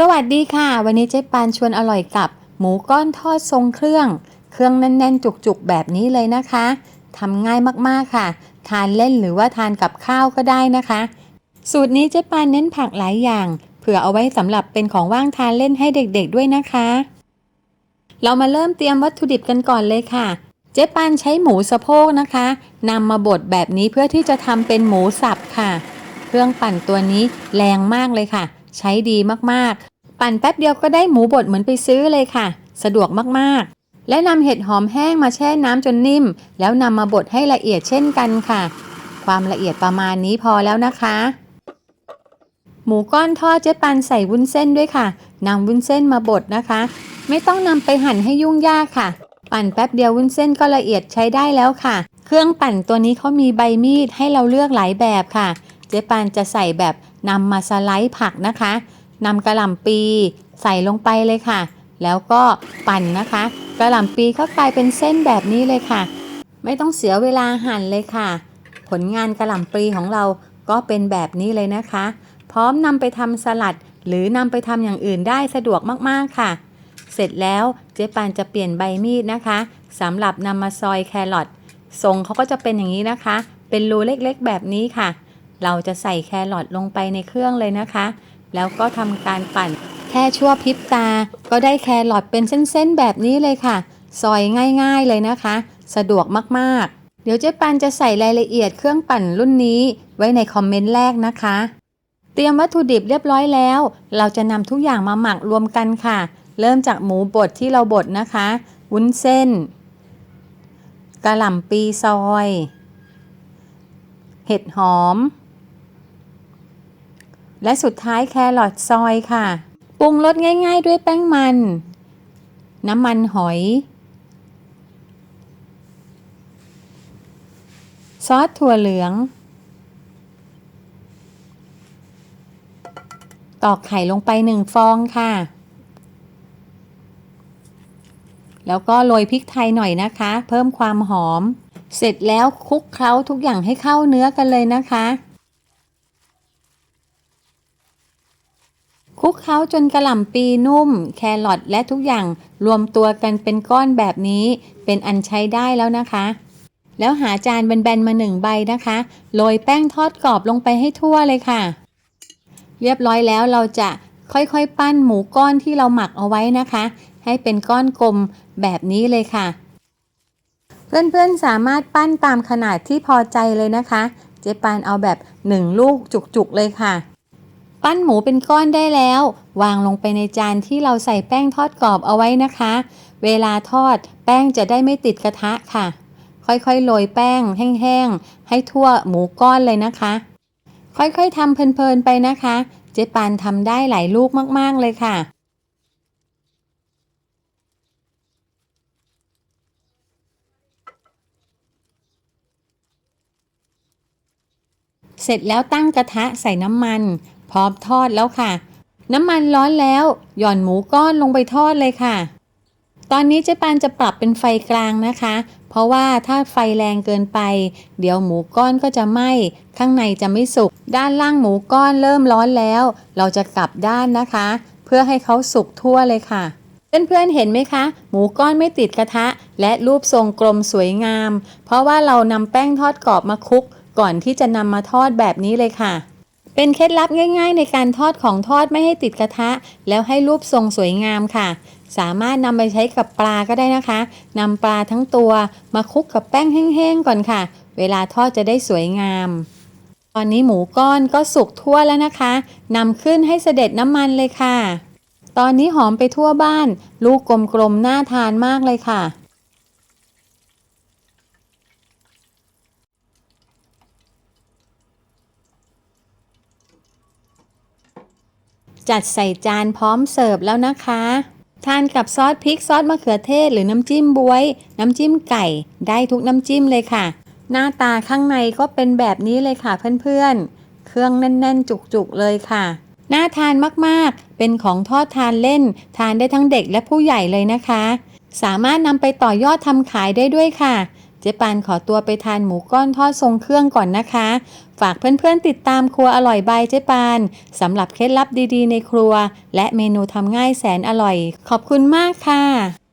สวัสดีค่ะ วันนี้เจ๊ปานชวนอร่อยกับ หมูก้อนทอดทรงเครื่อง เครื่องแน่นๆ จุกๆ แบบนี้เลยนะคะทำง่ายมากๆค่ะ ทานเล่นหรือว่าทานกับข้าวก็ได้นะคะ สูตรนี้เจ๊ปานเน้นผักหลายอย่าง เผื่อเอาไว้สำหรับเป็นของว่างทานเล่นให้เด็กๆด้วยนะคะ เรามาเริ่มเตรียมวัตถุดิบกันก่อนเลยค่ะ เจ๊ปานใช้หมูสะโพกนะคะนำมาบดแบบนี้เพื่อที่จะทำเป็นหมูสับค่ะ เครื่องปั่นตัวนี้แรงมากเลยค่ะ ใช้ดีมากๆ ปั่นแป๊บเดียวก็ได้หมูบดเหมือนไปซื้อเลยค่ะ สะดวกมากๆ และนำเห็ดหอมแห้งมาแช่น้ำจนนิ่ม แล้วนำมาบดให้ละเอียดเช่นกันค่ะ ความละเอียดประมาณนี้พอแล้วนะคะหมูก้อนทอดเจ๊ปันใส่วุ้นเส้นด้วยค่ะนำวุ้นเส้นมาบดนะคะ ไม่ต้องนำไปหั่นให้ยุ่งยากค่ะ ปั่นแป๊บเดียววุ้นเส้นก็ละเอียดใช้ได้แล้วค่ะ เครื่องปั่นตัวนี้เขามีใบมีดให้เราเลือกหลายแบบค่ะ เจ๊ปานจะใส่แบบนำมาสไลด์ผักนะคะนำกระหล่ำปีใส่ลงไปเลยค่ะ แล้วก็ปั่นนะคะ กระหล่ำปีก็กลายเป็นเส้นแบบนี้เลยค่ะ ไม่ต้องเสียเวลาหั่นเลยค่ะ ผลงานกระหล่ำปีของเราก็เป็นแบบนี้เลยนะคะ พร้อมนำไปทำสลัด หรือนำไปทำอย่างอื่นได้สะดวกมากๆค่ะ เสร็จแล้วเจ๊ปานจะเปลี่ยนใบมีดนะคะสำหรับนำมาซอยแครอททรงเขาก็จะเป็นอย่างนี้นะคะ เป็นรูเล็กๆแบบนี้ค่ะ เราจะใส่แครอทลงไปในเครื่องเลยนะคะ แล้วก็ทำการปั่นแค่ชั่วพริบตา ก็ได้แครอทเป็นเส้นๆแบบนี้เลยค่ะซอยง่ายๆเลยนะคะ สะดวกมากๆ เดี๋ยวเจ๊ปันจะใส่รายละเอียดเครื่องปั่นรุ่นนี้ไว้ในคอมเมนต์แรกนะคะ เตรียมวัตถุดิบเรียบร้อยแล้ว เราจะนำทุกอย่างมาหมักรวมกันค่ะ เริ่มจากหมูบดที่เราบดนะคะ วุ้นเส้นกระหล่ำปีซอย เห็ดหอม และสุดท้ายแครอทซอยค่ะ ปรุงรสง่ายๆด้วยแป้งมัน น้ำมันหอย ซอสถั่วเหลือง ตอกไข่ลงไปหนึ่งฟองค่ะ แล้วก็โรยพริกไทยหน่อยนะคะ เพิ่มความหอม เสร็จแล้วคลุกเคล้าทุกอย่างให้เข้าเนื้อกันเลยนะคะ คลุกเคล้าจนกระหล่ำปีนุ่ม แครอทและทุกอย่างรวมตัวกันเป็นก้อนแบบนี้ เป็นอันใช้ได้แล้วนะคะ แล้วหาจานแบนๆมาหนึ่งใบนะคะ โรยแป้งทอดกรอบลงไปให้ทั่วเลยค่ะ เรียบร้อยแล้วเราจะค่อยๆ ปั้นหมูก้อนที่เราหมักเอาไว้นะคะ ให้เป็นก้อนกลมแบบนี้เลยค่ะ เพื่อนๆสามารถปั้นตามขนาดที่พอใจเลยนะคะ เจ๊ปานเอาแบบหนึ่งลูกจุกๆเลยค่ะ ปั้นหมูเป็นก้อนได้แล้ว วางลงไปในจานที่เราใส่แป้งทอดกรอบเอาไว้นะคะ เวลาทอดแป้งจะได้ไม่ติดกระทะค่ะ ค่อยๆโรยแป้งแห้งๆ ให้ทั่วหมูก้อนเลยนะคะ ค่อยๆทำเพลินๆไปนะคะ เจ๊ปานทำได้หลายลูกมากๆเลยค่ะเสร็จแล้วตั้งกระทะใส่น้ำมัน พร้อมทอดแล้วค่ะ น้ำมันร้อนแล้ว หย่อนหมูก้อนลงไปทอดเลยค่ะ ตอนนี้เจ๊ปานจะปรับเป็นไฟกลางนะคะ เพราะว่าถ้าไฟแรงเกินไป เดี๋ยวหมูก้อนก็จะไหม้ข้างในจะไม่สุก ด้านล่างหมูก้อนเริ่มร้อนแล้ว เราจะกลับด้านนะคะ เพื่อให้เขาสุกทั่วเลยค่ะเพื่อนๆเห็นไหมคะ หมูก้อนไม่ติดกระทะ และรูปทรงกลมสวยงาม เพราะว่าเรานำแป้งทอดกรอบมาคลุก ก่อนที่จะนำมาทอดแบบนี้เลยค่ะ เป็นเคล็ดลับง่าย ๆ ในการทอดของทอดไม่ให้ติดกระทะ แล้วให้รูปทรงสวยงามค่ะ สามารถนำไปใช้กับปลาก็ได้นะคะนำปลาทั้งตัวมาคลุกกับแป้งแห้งๆก่อนค่ะ เวลาทอดจะได้สวยงาม ตอนนี้หมูก้อนก็สุกทั่วแล้วนะคะนำขึ้นให้เสด็จน้ำมันเลยค่ะ ตอนนี้หอมไปทั่วบ้าน ลูกกลมๆน่าทานมากเลยค่ะ จัดใส่จานพร้อมเสิร์ฟแล้วนะคะ ทานกับซอสพริกซอสมะเขือเทศ หรือน้ำจิ้มบวย น้ำจิ้มไก่ ได้ทุกน้ำจิ้มเลยค่ะ หน้าตาข้างในก็เป็นแบบนี้เลยค่ะเพื่อนๆ เครื่องแน่น ๆ จุกๆเลยค่ะ น่าทานมากๆ เป็นของทอดทานเล่น ทานได้ทั้งเด็กและผู้ใหญ่เลยนะคะ สามารถนำไปต่อยอดทำขายได้ด้วยค่ะ จ๊ปานขอตัวไปทานหมูก้อนทอดทรงเครื่องก่อนนะคะ ฝากเพื่อนๆติดตามครัวอร่อยบายเจ๊ปานสำหรับเคล็ดลับดีๆในครัว และเมนูทำง่ายแสนอร่อย ขอบคุณมากค่ะ